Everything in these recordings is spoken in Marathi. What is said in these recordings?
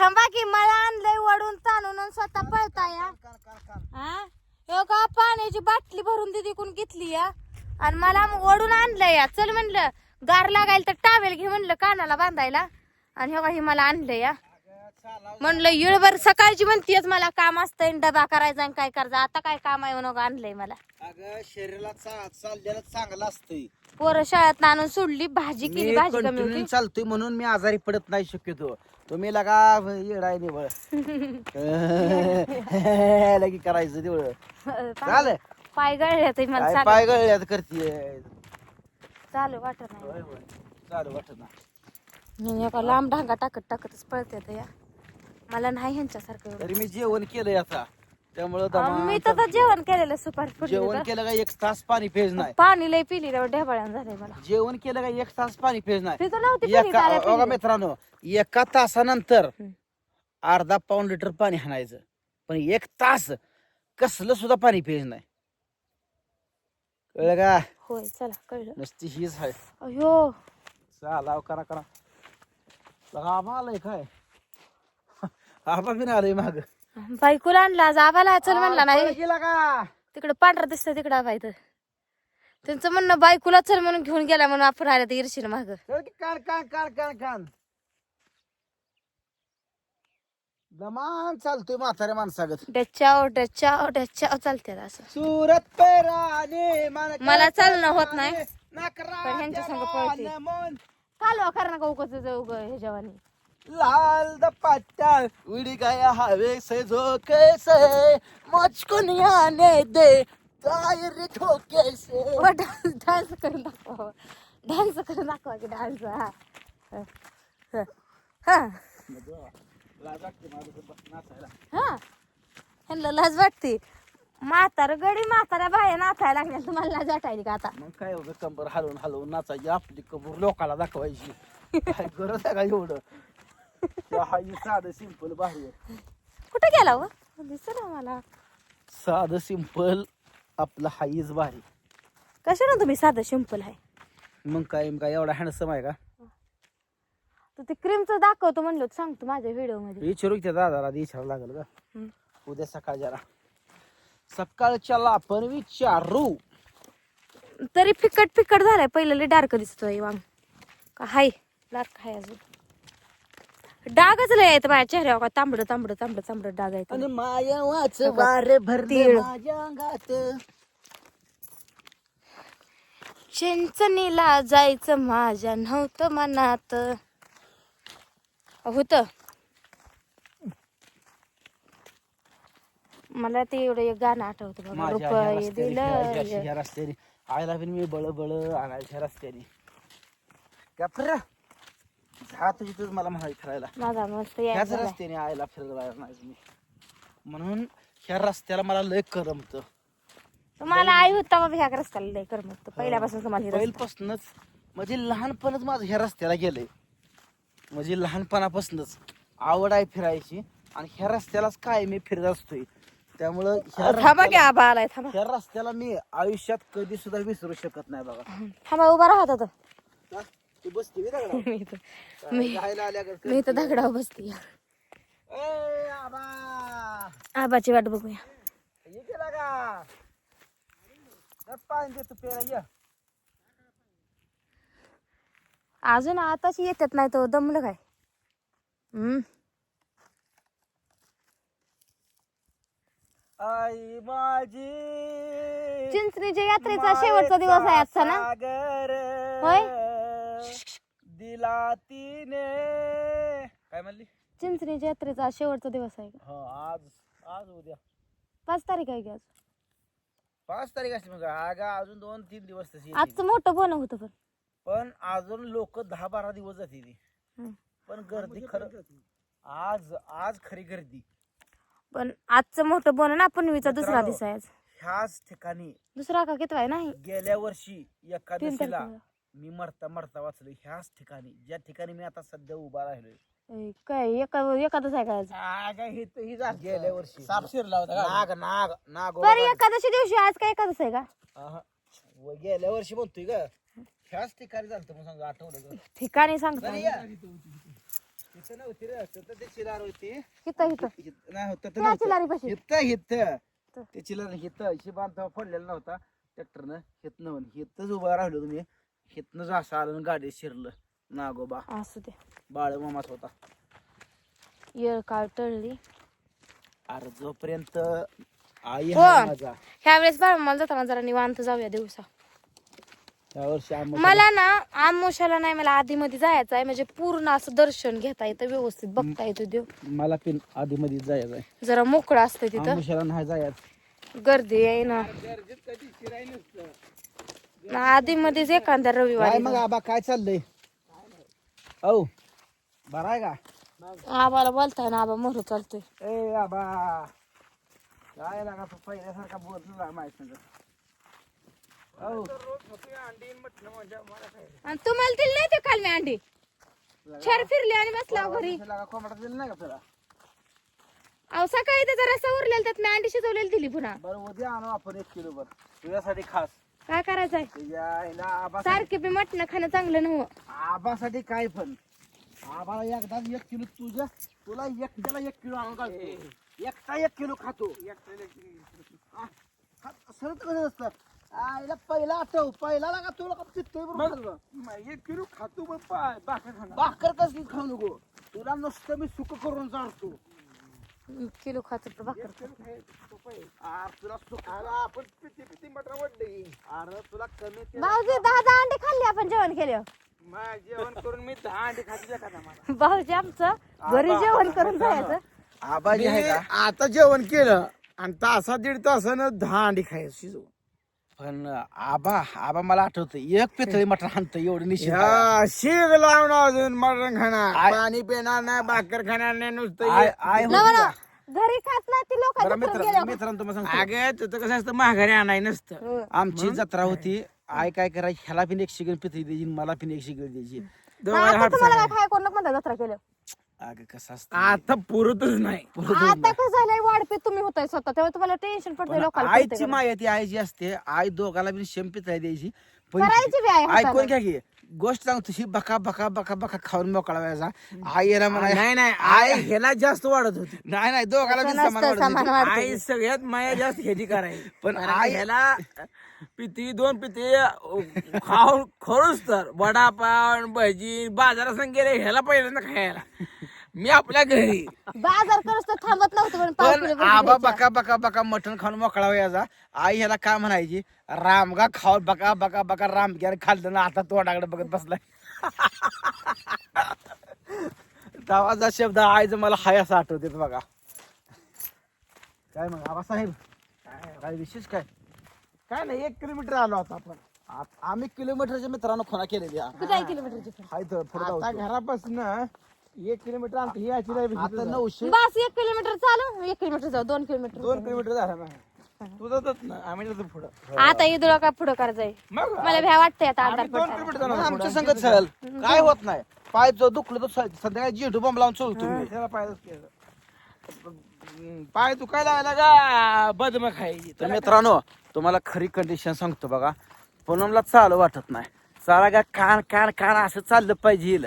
थांबा की मला आणलंय वडून ताणून आणि स्वतः हा? कान कान कान हा? हो का पाण्याची बाटली भरून दिदी कोण घेतली या. आणि मला ओढून आणलंय या. चल म्हणलं गार लागायला तर टावेल घे म्हणलं कानाला बांधायला. आणि हो ही मला आणलंय या. म्हणलं येळभर सकाळची म्हणतीयच मला काम असतंय डबा करायचा आणि काय करायचं. आता काय काम आहे म्हणून आणलंय मला. अगं शरीराला चा चाललेलं चांगलं असतंय. पोरं शाळेत आणून सोडली भाजी केली मी भाजी कमी कंटिन्यू चालतोय म्हणून मी आजारी पडत नाही शक्यतो. तुम्ही लगा येडाय निवळ लगी करायचं तेवढं. चाल पाय गळले तर मला काय पाय गळल्यात करतीये. चालू वाटत नाही. होय, होय. चालू वाटत ना मी एका लांब डांगा टाकत टाकतच पळते या. मला नाही ह्यांच्यासारखं. तरी मी जेवण केलंय आता. त्यामुळं मी तर जेवण केलेलं सुपारी जेवण. केलं का एक तास पाणी पेज नाही. पाणी लय पिली ढेबळ्यान झालंय मला. जेवण केलं का एक तास पाणी पेज नाही. तिथं नव्हती पिली एका ताऱ्या बघा पिली. मित्रांनो एका तासानंतर हम्म. अर्धा पाऊन लिटर पाणी हाणायचं पण एक तास कसलं सुद्धा पाणी पेज नाही. कळलं का? होय चला कळलं. नुसती हीच आहे. अयो चालाव करा करा. आबा आलाय काय? आबा बिन आलंय माग. बायकोला आणला आज आबाला चल म्हणला नाही. गेला का? तिकडे पांढरा दिसतंय तिकडे आबा इथं. त्यांचं म्हणणं बायकोला चल म्हणून घेऊन गेला म्हणून आपण आल्या तर ईर्शीन माग. चल की कान कान कान कान कान. दमान चालतोय म्हाताऱ्या माणसागत. डच्याव डच्याव डच्याव चालते असं. सुरत पेराने मला चालणं होत नाही. पण ह्यांच्या संग पळते. कालवा कर नका उगच उग हे जवानी? लाल दपट्टा उड़ी गया हवे से झोंके से। मुझको आने दे टायर ठोके से। डान्स डान्स करून दाखवा डान्स करून दाखवा की डान्स हा हा. हा। हा ह्यांना लाज वाटते. म्हातार गडी म्हाताऱ्या बाया नाचायला लागल्या. तुम्हाला लाज वाटायली का आता? मग काय कंबर हलवून हलवून नाचायची? आपली कंबर लोकाला दाखवायची. काय गरज आहे का एवढं? साधं सिंपल भारी आहे. कुठे गेला हो दिसत मला. साधं सिंपल आपलं हाईच भारी. कशाला तुम्ही साधं सिंपल आहे? मग काय काय एवढा हँडसम आहे का? तर ते क्रीमचं दाखवतो म्हणलं होतं, सांगतो माझ्या व्हिडिओमध्ये. विचारू की त्या दादाला विचारावं लागेल का हम्म. उद्या सकाळ जरा. सकाळच्याला आपण विचारू. तरी फिकट फिकट झालाय पहिलं डार्क दिसतोय वांग. का हाय डार्क हाय अजून. डागच लय आहेत माझ्या चेहऱ्यावर तांबड तांबड तांबड तांबड डाग आहेत. आणि मायावाच वार भरले तीळ. माझ्या अंगात. चिंचणीला जायचं माझ्या नव्हतं मनात. होत. मला ते एवढं एक गाणं आठवतं बघा माझ्या ह्या रुपये रस्त्याने दिलं ह्या रस्त्याने आयला पण मी बळ बळ आणायच्या रस्त्याने का तुझी तुझ मला म्हणाय फिरायला. माझा मस्त ह्याच यायचा रस्त्याने आयला फिरायला नाही मी. म्हणून ह्या रस्त्याला मला लय करमत. तुम्हाला आई होता बाबा ह्या रस्त्याला लय कर मग पहिल्यापासून तुम्हाला हे रस्ता. पहिल्यापासूनच म्हणजे लहानपणच माझं ह्या रस्त्याला गेलंय. म्हणजे लहानपणापासूनच. आवड आहे फिरायची आणि ह्या रस्त्यालाच काय मी फिरत असतोय. त्यामुळं ह्या थांबा की रस्त्याला- आबा आलाय थांबा. ह्या रस्त्याला मी आयुष्यात कधी सुद्धा विसरू शकत नाही बघा थांबा उभा राहत होता? तू बसती बी दगडावर? मी काय मी- राहायला मी करती? दगडावर बसते ए, आबा. आबाची वाट बघूया ये केला का? जरा पाणी दे तू प्यायला, ये. अजून आताच येतात नाही तो दमलं काय हम्म आई माझी चिंचणीच्या यात्रेचा शेवटचा दिवस आहे आजचा ना होय? दिला तिने काय म्हणली? चिंचणीच्या यात्रेचा आज शेवटचा दिवस आहे का? हा आज आज उद्या. पाच तारीख आहे की आज? पाच तारीख असते मग. आगा अजून दोन तीन दिवस तशी येतील. आजचं मोठं बोन होतं पण. पण अजून लोक दहा बारा दिवस जाते ती हम्म. पण गर्दी खरं आज आज खरी गर्दी. पण आजचं मोठं बोन ना पुनवीचा दुसरा मित्रांनो, दिवस आहे आज. ह्याच ठिकाणी दुसरा का कितवा आहे? नाही. गेल्या वर्षी तीन एकादशीला तारखेला. मी मरता मरता वाचलो ह्याच ठिकाणी. ज्या ठिकाणी मी आता सध्या उभा राहिलोय. ए, काय एका एकादश आहे काय आज गेल्या वर्षी. साप शिरला होता नाग नाग नाग बरं एकादशी दिवशी आज काय एकादश आहे का? आहा. व गेल्या वर्षी म्हणतोय ग. ह्याच ठिकाणी झालं मग सांग आठवलं ग. ठिकाणी सांगतो. बरं, या. इथं नव्हती रे तर ते चिलार होती. इथं इथं. इथं- नाही होतं तर त्या नव्हतं. चिलारीपाशी इथं इथं. इथं. ते चिलार इथं इशी बांधता पडलेला नव्हता. ट्रॅक्टरनं हिथनं म्हण हिथंच उभा राहिलो तुम्ही हिथनंच असं आलं आणि गाडी शिरलं. नागोबा असू दे. बाळ मामाच होता. येळ काळ टळली. अरे जोपर्यंत आई हो. आहे माझा. ह्या वेळेस बाळ मला जाताना जरा निवांत जाऊया दिवसा. त्या वर्षी आम्हाला- मला ना आमोशाला नाही मला आधी मध्ये जायचं आहे. म्हणजे पूर्ण असं दर्शन घेता येतं व्यवस्थित बघता येतं देव. मला पण आधी मध्ये जायचं आहे. जरा मोकळं असतं तिथं. नाही जायचं. गर्दी आहे ना. आधी मध्येच एखाद्या काय रविवारी मग आबा काय चाललंय? औ बरा आहे का? आबाला बोलताय ना आबा मोर चालतोय. ए आबा काय लागा तू पहिल्यासारखा बोलला माहीत औ. आणि तुम्हाला दिली नाही ते काल मी अंडी चार फिरली आणि बसला घरी. लागा कोंबडा दिला नाही का तुला? अहो सकाळी तर जरा उरलेलं त्यात मी अंडी शिजवलेली दिली पुन्हा. बरं उद्या आणू आपण एक किलो बर तुझ्यासाठी खास. काय करायचंय? आईला आबा सारखे बी मटण खाणं चांगलं नव्हतं आबासाठी काय पण. आबाला एकदाच एक किलो तुझ्या तुला एकट्याला एक किलो आणून घालतो एकटा एक किलो खातो. आ, खा- सरळ तर कसं असतं? आईला पहिला आठव. पहिला लागा तुला का चित्तोय बरोबर एक किलो खातो मग पा- भाकर खाणार भाकर कसली खाऊ नको? तुला नुसतं मी सुक करून जाणतो किलो खातो भाकर आ, तुला सुक आपण पिती पिती मटण वाढली अरे तुला कमी तेल- भाऊजी दहा दहा अंडे खाल्ले आपण जेवण केलं जेवण करून मी दहा अंडे खाते मला. भाऊजी आमचं घरी जेवण करून जायचं. आबा जे आहे का? आता जेवण केलं आणि तासा दीड तासानं दहा अंडी खायचं शिजवून. पण आबा आबा मला आठवतं एक पितळी मटण आणतं एवढं निश्चित शिग लावून अजून मटण खाणार. आय- पाणी पिणार नाही भाकर खाणार नाही नुसतं आय एक- आय होती नवा का? घरी खात नाही ती बरं लोकांच्या मित्र मित्रांनो तुम्हाला सांगतो. अगं तिथं कसं असतं माघारी आणाय नसतं. आमची जत्रा होती. आय काय करा ह्याला पण एक शिगण पितळी द्यायची मला पण एक शिगण द्यायची. दोघांना आता हात तुम्हाला काय. खाय कोण म्हणता जत्रा केलं अगं कसं असतं? आता पुरतच नाही. आता कसं झालंय वाढपे तुम्ही होताय स्वतः. तेव्हा तुम्हाला टेन्शन पडतंय पण लोकांना आईची प्रत्येकाला. माय ती आई जी असते. आई दोघाला पण शेम पितळी द्यायची. पण करायची बी आहे हातानं. ऐकून घ्या की? गोष्ट सांगतो ही बका बका बका बका खाऊन मोकळा व्हायचा. आई याला म्हणा नाही नाही आई ह्याला जास्त वाढत होती. नाही नाही दोघाला समान वाढत होती. आई सगळ्यात माया जास्त ह्याची करायची. पण आई- ह्याला पिती दोन पिती खाऊन खरोच तर. वडापाव भजी बाजारात गेले ह्याला पहिल्यांदा खायला. मी आपल्या घरी. बाजार करत तर थांबत नव्हतं पण आबा. बका बका बका मटण खाऊन मोकळा व्हायचा आई ह्याला काय म्हणायची? रामगा खाऊ बका बका बका रामग्याने खाल्लं ना आता तोंडाकडे बघत बसलाय. तेव्हाचा शब्द आईचं मला हाय असं आठवते बघा. काय मग आबा साहेब काय विशेष काय? काय नाही एक किलोमीटर आलो आता आपण. आम्ही किलोमीटरच्या मित्रांनो खुना केलेली आहे. किलोमीटरची फरक? हाय तर पुढं आता जाऊ. घरापासून एक किलोमीटर ही नाही आता नऊशे बस एक किलोमीटर चालू. एक किलोमीटर जाऊ दोन किलोमीटर. दोन किलोमीटर झाला ना तू जातच ना आम्ही जातो पुढं. आता इदुळा का पुढं करायचंय? मग? मला भ्या वाटतंय आता आम्ही आधार दोन. किलोमीटर आमच्या संगत सहल काय होत नाही. पाय जो दुखलं तर स- संध्याकाळी जेठू बॉम्ब लावून चोळतो मी. त्याला पायच केलं हम्म, पाय दुखायला का? बदम खायची तर मित्रांनो तुम्हाला खरी कंडिशन सांगतो बघा. पूनमला चालू वाटत नाही. चाला का कान कान कान असं चाललं पाहिजे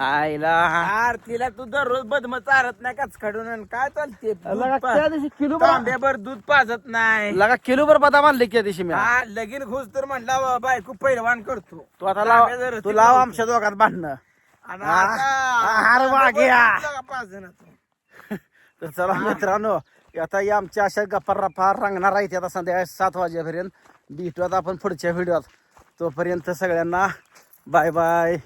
आईला. यार तिला तू दररोज बदम चारत नाही काच काढून आणि काय चालते लगा त्या दिवशी किलो तांब्याभर दूध पाजत नाही. लगा किलो भर बदाम आणले की त्या दिवशी मी. हा लगीन घुस तर म्हणला बायको पैलवान करतो. तू आता लाव जर तू लाव आमच्या दोघात आणि हा. आता अरे वाघ्या. लगा पाच जणाचं. तर चला मित्रांनो आता या आमच्या अशा गप्पा रप्पा रंगणार आहेत आता संध्याकाळी सात वाजेपर्यंत. भेटूयात आपण पुढच्या व्हिडिओत. तोपर्यंत सगळ्यांना बाय बाय.